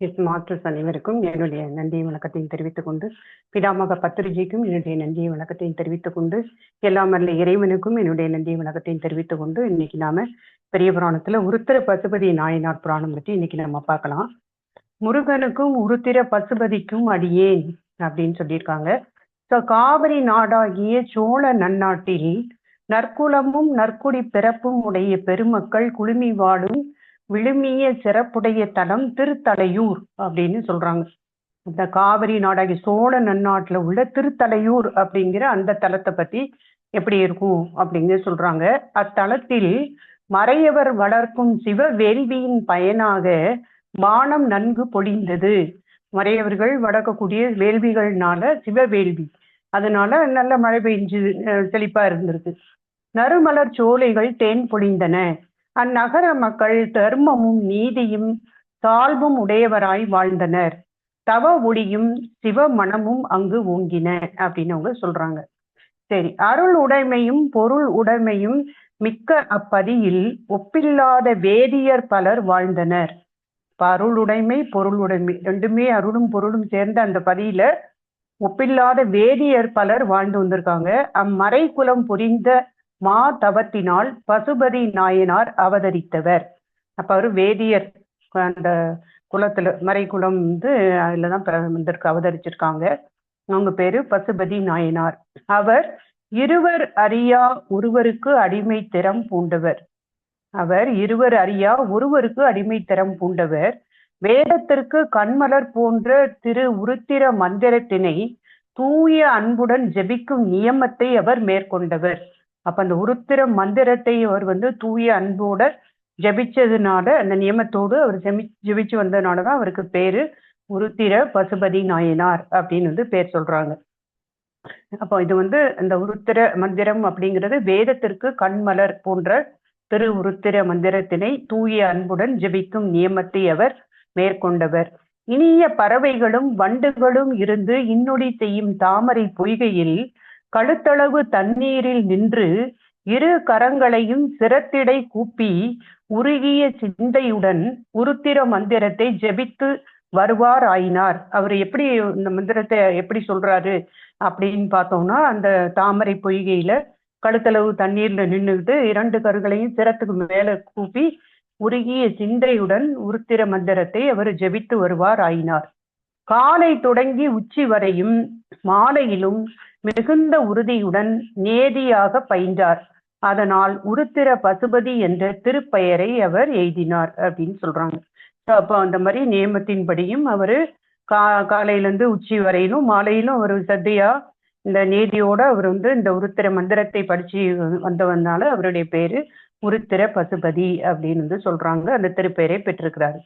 S masters அனைவருக்கும் என்னுடைய நன்றியை வணக்கத்தையும் தெரிவித்துக் கொண்டு பிதாமக பத்திரிகைக்கும் என்னுடைய நன்றியை வணக்கத்தையும் தெரிவித்துக் கொண்டு எல்லாம் அல்ல இறைவனுக்கும் என்னுடைய நன்றியை வணக்கத்தையும் தெரிவித்துக் கொண்டு இன்னைக்கு நாம பெரிய புராணத்துல உருத்திர பசுபதி நாயனார் புராணம் பற்றி இன்னைக்கு நம்ம பார்க்கலாம். முருகனுக்கும் உருத்திர பசுபதிக்கும் அடியேன் அப்படின்னு சொல்லியிருக்காங்க. ஸோ காவிரி நாடாகிய சோழ நன்னாட்டில் நற்குலமும் நற்குடி பிறப்பும் உடைய பெருமக்கள் குழுமி வாடும் விழுமிய சிறப்புடைய தலம் திருத்தலையூர் அப்படின்னு சொல்றாங்க. இந்த காவிரி நாடாகி சோழ நன்னாட்டில் உள்ள திருத்தலையூர் அப்படிங்கிற அந்த தலத்தை பத்தி எப்படி இருக்கும் அப்படின்னு சொல்றாங்க. அத்தலத்தில் மறையவர் வளர்க்கும் சிவ வேள்வியின் பயனாக வானம் நன்கு பொழிந்தது. மறையவர்கள் வளர்க்கக்கூடிய வேள்விகள்னால சிவ வேள்வி அதனால நல்ல மழை பெஞ்சு செழிப்பா இருந்திருக்கு. நறுமலர் சோலைகள் தேன் பொழிந்தன. அந்நகர மக்கள் தர்மமும் நீதியும் தாழ்வும் உடையவராய் வாழ்ந்தனர். தவ ஒளியும் சிவ மனமும் அங்கு ஓங்கின அப்படின்னு அவங்க சொல்றாங்க. சரி அருள் உடைமையும் பொருள் உடைமையும் மிக்க அப்பதியில் ஒப்பில்லாத வேதியர் பலர் வாழ்ந்தனர். அருள் உடைமை பொருள் உடைமை ரெண்டுமே அருளும் பொருளும் சேர்ந்த அந்த பதியில ஒப்பில்லாத வேதியர் பலர் வாழ்ந்து வந்திருக்காங்க. அம்மறை குலம் புரிந்த மா தவத்தினால் பசுபதி நாயனார் அவதரித்தவர். அப்ப அவர் வேதியர் அந்த குலத்துல மறைக்குளம் வந்து அதுலதான் வந்திருக்கு அவதரிச்சிருக்காங்க. அவங்க பேரு பசுபதி நாயனார். அவர் இருவர் அறியா ஒருவருக்கு அடிமை திறம் பூண்டவர். அவர் இருவர் அறியா ஒருவருக்கு அடிமை திறம் பூண்டவர். வேதத்திற்கு கண்மலர் போன்ற திரு உருத்திர மந்திரத்தினை தூய அன்புடன் ஜெபிக்கும் நியமத்தை அவர் மேற்கொண்டவர். அப்ப அந்த உருத்திர மந்திரத்தை அவர் வந்து தூய அன்போட ஜபிச்சதுனால அந்த நியமத்தோடு அவர் செமி ஜபிச்சு வந்ததுனாலதான் அவருக்கு பேரு உருத்திர பசுபதி நாயனார் அப்படின்னு வந்து பேர் சொல்றாங்க. அப்போ இது வந்து இந்த உருத்திர மந்திரம் அப்படிங்கிறது வேதத்திற்கு கண்மலர் போன்ற திரு உருத்திர மந்திரத்தினை தூய அன்புடன் ஜபிக்கும் நியமத்தை அவர் மேற்கொண்டவர். இனிய பறவைகளும் வண்டுகளும் இருந்து இன்னொடி செய்யும் தாமரை பொய்கையில் கழுத்தளவு தண்ணீரில் நின்று இரு கரங்களையும் சிரத்திடை கூப்பி உருகிய சிந்தையுடன் உருத்திர மந்திரத்தை ஜெபித்து வருவார் ஆயினார் அவர் எப்படி இந்த மந்திரத்தை எப்படி சொல்றாரு அப்படின்னு பார்த்தோம்னா அந்த தாமரை பொய்கையில கழுத்தளவு தண்ணீர்ல நின்றுக்கிட்டு இரண்டு கருகளையும் சிரத்துக்கு மேல கூப்பி உருகிய சிந்தையுடன் உருத்திர மந்திரத்தை அவர் ஜெபித்து வருவார் ஆயினார் காலை தொடங்கி உச்சி வரையும் மாலையிலும் மிகுந்த உறுதியுடன் நேதியாக பயின்றார். அதனால் உருத்திர பசுபதி என்ற திருப்பெயரை அவர் எய்தினார் அப்படின்னு சொல்றாங்க. அப்போ அந்த மாதிரி நியமத்தின்படியும் அவரு கா காலையிலேருந்து உச்சி வரையிலும் மாலையிலும் அவர் சத்தியா இந்த நேதியோட அவர் வந்து இந்த உருத்திர மந்திரத்தை படிச்சு வந்தவனால அவருடைய பேரு உருத்திர பசுபதி அப்படின்னு வந்து சொல்றாங்க. அந்த திருப்பெயரை பெற்றிருக்கிறாரு.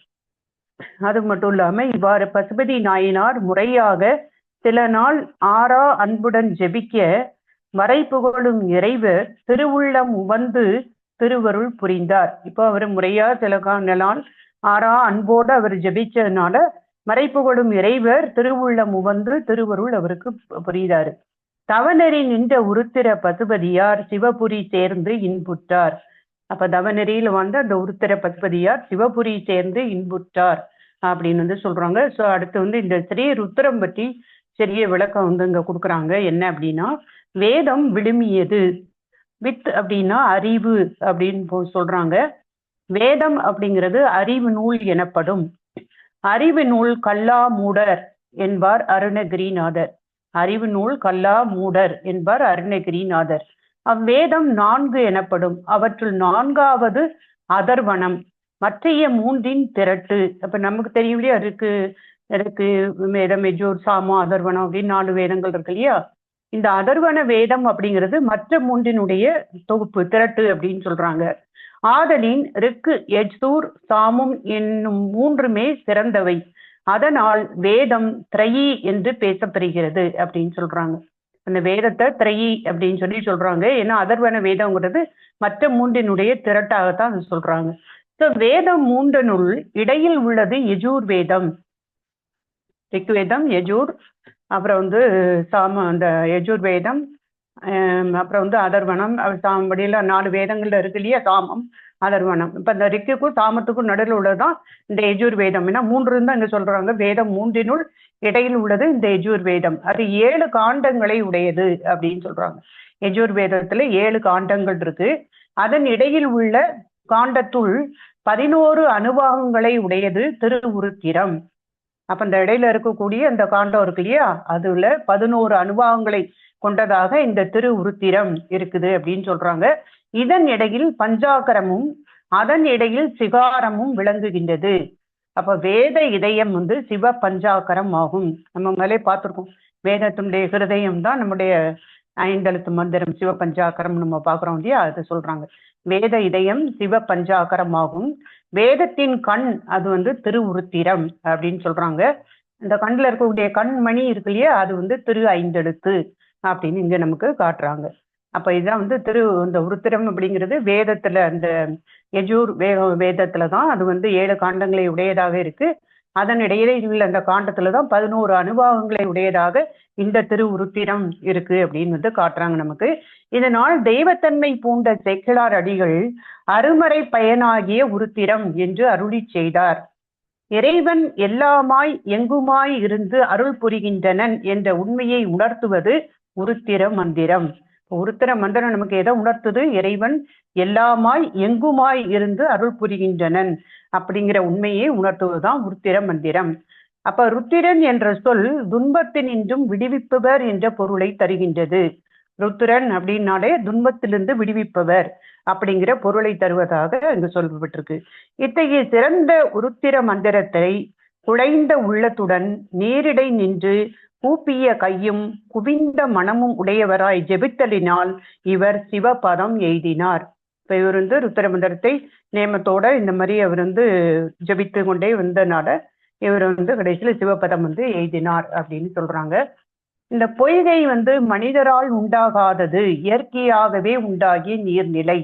அது மட்டும் இல்லாம இவ்வாறு பசுபதி நாயினார் முறையாக சில நாள் ஆறா அன்புடன் ஜெபிக்க மறை புகழும் இறைவர் திருவுள்ளம் உவந்து திருவருள் புரிந்தார். இப்போ அவர் முறையா சில நாள் ஆறா அன்போடு அவர் ஜெபிச்சதுனால மறைப்புகழும் இறைவர் திருவுள்ளம் உவந்து திருவருள் அவருக்கு புரிந்தாரு தவநெறி நின்ற உருத்திர பசுபதியார் சிவபுரி சேர்ந்து இன்புற்றார். அப்ப தவநெறியில வந்து அந்த உருத்திர பசுபதியார் சிவபுரி சேர்ந்து இன்புற்றார் அப்படின்னு வந்து சொல்றாங்க. ஸோ அடுத்து வந்து இந்த ஸ்ரீ ருத்திரம் பற்றி சரிய விளக்கம் வந்து இங்க கொடுக்குறாங்க. என்ன அப்படின்னா வேதம் விழுமியது. வித் அப்படின்னா அறிவு அப்படின்னு சொல்றாங்க. வேதம் அப்படிங்கிறது அறிவு நூல் எனப்படும். அறிவு நூல் கல்லா மூடர் என்பார் அருணகிரிநாதர். அறிவு நூல் கல்லா மூடர் என்பார் அருணகிரிநாதர். அவ்வேதம் நான்கு எனப்படும். அவற்றுள் நான்காவது அதர்வனம் மற்றைய மூன்றின் திரட்டு. அப்ப நமக்கு தெரியும் இல்லையா இருக்கு இருக்கு வேதம் எஜூர் சாமம் அதர்வனம் அப்படின்னு நாலு வேதங்கள் இருக்கு இல்லையா? இந்த அதர்வன வேதம் அப்படிங்கிறது மற்ற மூன்றினுடைய தொகுப்பு திரட்டு அப்படின்னு சொல்றாங்க. ஆதலின் ரிக்கு எஜ்தூர் சாமும் என்னும் மூன்றுமே சிறந்தவை. அதனால் வேதம் திரையி என்று பேசப்படுகிறது அப்படின்னு சொல்றாங்க. அந்த வேதத்தை திரையி அப்படின்னு சொல்லி சொல்றாங்க. ஏன்னா அதர்வன வேதம்ங்கிறது மற்ற மூன்றினுடைய திரட்டாகத்தான் அது சொல்றாங்க. ஸோ வேதம் மூன்றனுள் இடையில் உள்ளது யஜூர் வேதம். ரிக்வேதம் யஜூர் அப்புறம் வந்து சாம அந்த யஜூர் வேதம் அப்புறம் வந்து அதர்வனம் சாம்படியில் நாலு வேதங்கள்ல இருக்கு இல்லையா சாமம் அதர்வனம் இப்ப இந்த ரிக்குக்கும் சாமத்துக்கும் நடுவில் உள்ளதுதான் இந்த எஜூர் வேதம். ஏன்னா மூன்று தான் இங்க சொல்றாங்க வேதம் மூன்றினுள் இடையில் உள்ளது இந்த எஜூர் வேதம். அது ஏழு காண்டங்களை உடையது அப்படின்னு சொல்றாங்க. எஜூர் வேதத்துல ஏழு காண்டங்கள் இருக்கு. அதன் இடையில் உள்ள காண்டத்துள் பதினோரு அனுபவங்களை உடையது திருவுருத்திரம். அப்ப இந்த இடையில இருக்கக்கூடிய அந்த காண்டம் இருக்கு இல்லையா? அதுல பதினோரு அனுபவங்களை கொண்டதாக இந்த திரு உருத்திரம் இருக்குது அப்படின்னு சொல்றாங்க. இதன் இடையில் பஞ்சாக்கரமும் அதன் இடையில் சிகாரமும் விளங்குகின்றது. அப்ப வேத இதயம் வந்து சிவ பஞ்சாக்கரம் ஆகும். நம்ம மேலே பார்த்துருக்கோம். வேதத்தினுடைய ஹிருதயம் தான் நம்முடைய ஐந்தெழுத்து மந்திரம் சிவ பஞ்சாக்கரம் நம்ம பார்க்கிறோம் இல்லையா? அது சொல்றாங்க. வேத இதயம் சிவ பஞ்சாக்கரம் ஆகும். வேதத்தின் கண் அது வந்து திருவுருத்திரம் அப்படின்னு சொல்றாங்க. இந்த கண்ணில் இருக்கக்கூடிய கண்மணி இருக்கு இல்லையா அது வந்து திரு ஐந்தெழுத்து அப்படின்னு இங்க நமக்கு காட்டுறாங்க. அப்ப இதுதான் வந்து திரு இந்த உருத்திரம் அப்படிங்கிறது வேதத்துல அந்த எஜூர் வே வேதத்துல தான் அது வந்து ஏழு காண்டங்களை உடையதாக இருக்கு. அதன் இடையிலே உள்ள அந்த காண்டத்துல தான் பதினோரு அனுபவங்களை உடையதாக இந்த திரு உருத்திரம் இருக்கு அப்படின்னு வந்து காட்டுறாங்க நமக்கு. இதனால் தெய்வத்தன்மை பூண்ட செக்கிழார் அடிகள் அருமறை பயனாகிய உருத்திரம் என்று அருளி செய்தார். இறைவன் எல்லாமாய் எங்குமாய் இருந்து அருள் புரிகின்றனன் என்ற உண்மையை உணர்த்துவது உருத்திர மந்திரம். உருத்திர மந்திரம் நமக்கு எதை உணர்த்துது? இறைவன் எல்லாமாய் எங்குமாய் இருந்து அருள் புரிகின்றனன் அப்படிங்கிற உண்மையை உணர்த்துவதுதான் உருத்திர மந்திரம். அப்ப ருத்திரன் என்ற சொல் துன்பத்தினின்றும் விடுவிப்பவர் என்ற பொருளை தருகின்றது. ருத்திரன் அப்படின்னாலே துன்பத்திலிருந்து விடுவிப்பவர் அப்படிங்கிற பொருளை தருவதாக இங்கு சொல்லப்பட்டிருக்கு. இத்தகைய சிறந்த உருத்திர மந்திரத்தை குழைந்த உள்ளத்துடன் நேரிடை நின்று கூப்பிய கையும் குவிந்த மனமும் உடையவராய் ஜெபித்தலினால் இவர் சிவபதம் எய்தினார். இப்ப இவர் வந்து ருத்திரமந்திரத்தை நேமத்தோட இந்த மாதிரி அவர் வந்து ஜபித்து கொண்டே வந்தனால இவர் வந்து கடைசியில் சிவபதம் வந்து எய்தினார் அப்படின்னு சொல்றாங்க. இந்த பொய்கை வந்து மனிதரால் உண்டாகாதது இயற்கையாகவே உண்டாகிய நீர்நிலை.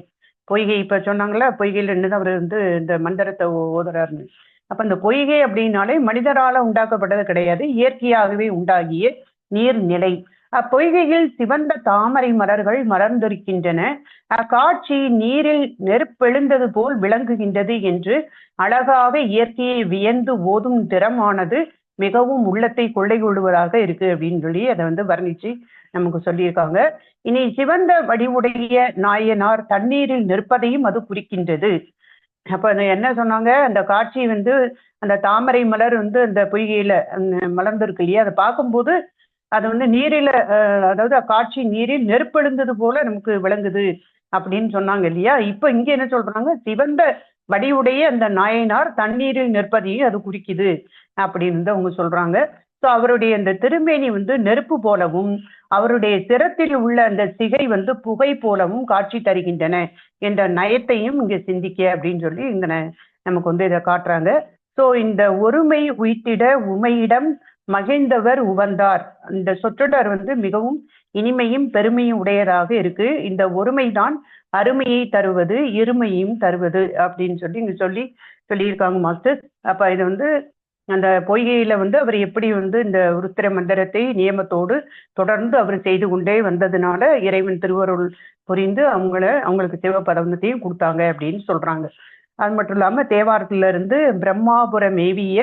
பொய்கை இப்ப சொன்னாங்களா பொய்கையில் இருந்து அவர் வந்து இந்த மந்திரத்தை ஓதுறாருன்னு. அப்ப இந்த பொய்கை அப்படின்னாலே மனிதரால உண்டாக்கப்பட்டது கிடையாது. இயற்கையாகவே உண்டாகிய நீர்நிலை. அப்பொய்கையில் சிவந்த தாமரை மலர்கள் மலர்ந்திருக்கின்றன. அக்காட்சி நீரில் நெருப்பெழுந்தது போல் விளங்குகின்றது என்று அழகாக இயற்கையை வியந்து ஓதும் திறமானது மிகவும் உள்ளத்தை கொள்ளை கொள்வதாக இருக்கு அப்படின்னு சொல்லி அதை வந்து வர்ணிச்சு நமக்கு சொல்லியிருக்காங்க. இனி சிவந்த வடிவுடைய நாயனார் தண்ணீரில் நிற்பதையும் அது குறிக்கின்றது. அப்ப என்ன சொன்னாங்க? அந்த காட்சி வந்து அந்த தாமரை மலர் வந்து அந்த பொய்கையில மலர்ந்திருக்கு இல்லையா? அதை பார்க்கும்போது அது வந்து நீரில அதாவது காட்சி நீரில் நெருப்பெழுந்தது போல நமக்கு விளங்குது அப்படின்னு சொன்னாங்க இல்லையா? இப்ப இங்க என்ன சொல்றாங்க? சிவந்த வடிவுடைய அந்த நாயனார் தண்ணீரில் நிற்பதையும் அது குறிக்குது அப்படின்னு அவங்க சொல்றாங்க. ஸோ அவருடைய அந்த திருமேனி வந்து நெருப்பு போலவும் அவருடைய சிரத்தில் உள்ள அந்த சிகை வந்து புகை போலவும் காட்சி தருகின்றன என்ற நயத்தையும் இங்க சிந்திக்க அப்படின்னு சொல்லி இங்க நமக்கு வந்து இதை காட்டுறாங்க. ஸோ இந்த ஒருமை உயிர்த்திட உமையிடம் மகிழ்ந்தவர் உவந்தார். இந்த சொற்றொடர் வந்து மிகவும் இனிமையும் பெருமையும் உடையதாக இருக்கு. இந்த ஒருமைதான் அருமையை தருவது இருமையும் தருவது அப்படின்னு சொல்லி இங்க சொல்லி சொல்லியிருக்காங்க மாஸ்டர். அப்ப இது வந்து அந்த பொய்கையில வந்து அவர் எப்படி வந்து இந்த உருத்திர மந்திரத்தை நியமத்தோடு தொடர்ந்து அவர் செய்து கொண்டே வந்ததுனால இறைவன் திருவருள் புரிந்து அவங்கள அவங்களுக்கு சிவபதவத்தையும் கொடுத்தாங்க அப்படின்னு சொல்றாங்க. அது மட்டும் இல்லாம தேவாரத்துல இருந்து பிரம்மாபுரம் மேவிய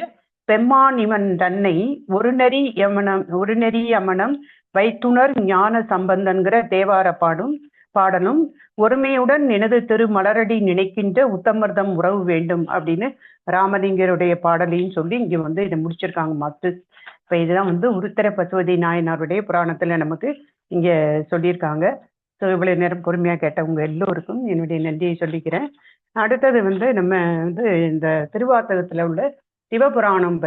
பெம்மானிவன் தன்னை ஒரு நெறி யமனம் ஒரு நெறி யமனம் வைத்துணர் ஞான சம்பந்தன்கிற தேவார பாடும் பாடலும் ஒருமையுடன் எனது திரு மலரடி நினைக்கின்ற உத்தமர்தம் உறவு வேண்டும் அப்படின்னு ராமலிங்கருடைய பாடலையும் சொல்லி இங்க வந்து இதை முடிச்சிருக்காங்க மாத்து இப்ப இதுதான் வந்து உருத்தர பசுவதி நாயனாருடைய புராணத்துல நமக்கு இங்க சொல்லியிருக்காங்க. ஸோ இவ்வளவு நேரம் பொறுமையா கேட்டவங்க எல்லோருக்கும் என்னுடைய நன்றியை சொல்லிக்கிறேன். அடுத்தது வந்து நம்ம வந்து இந்த திருவாத்தகத்துல உள்ள சிவபுராணம்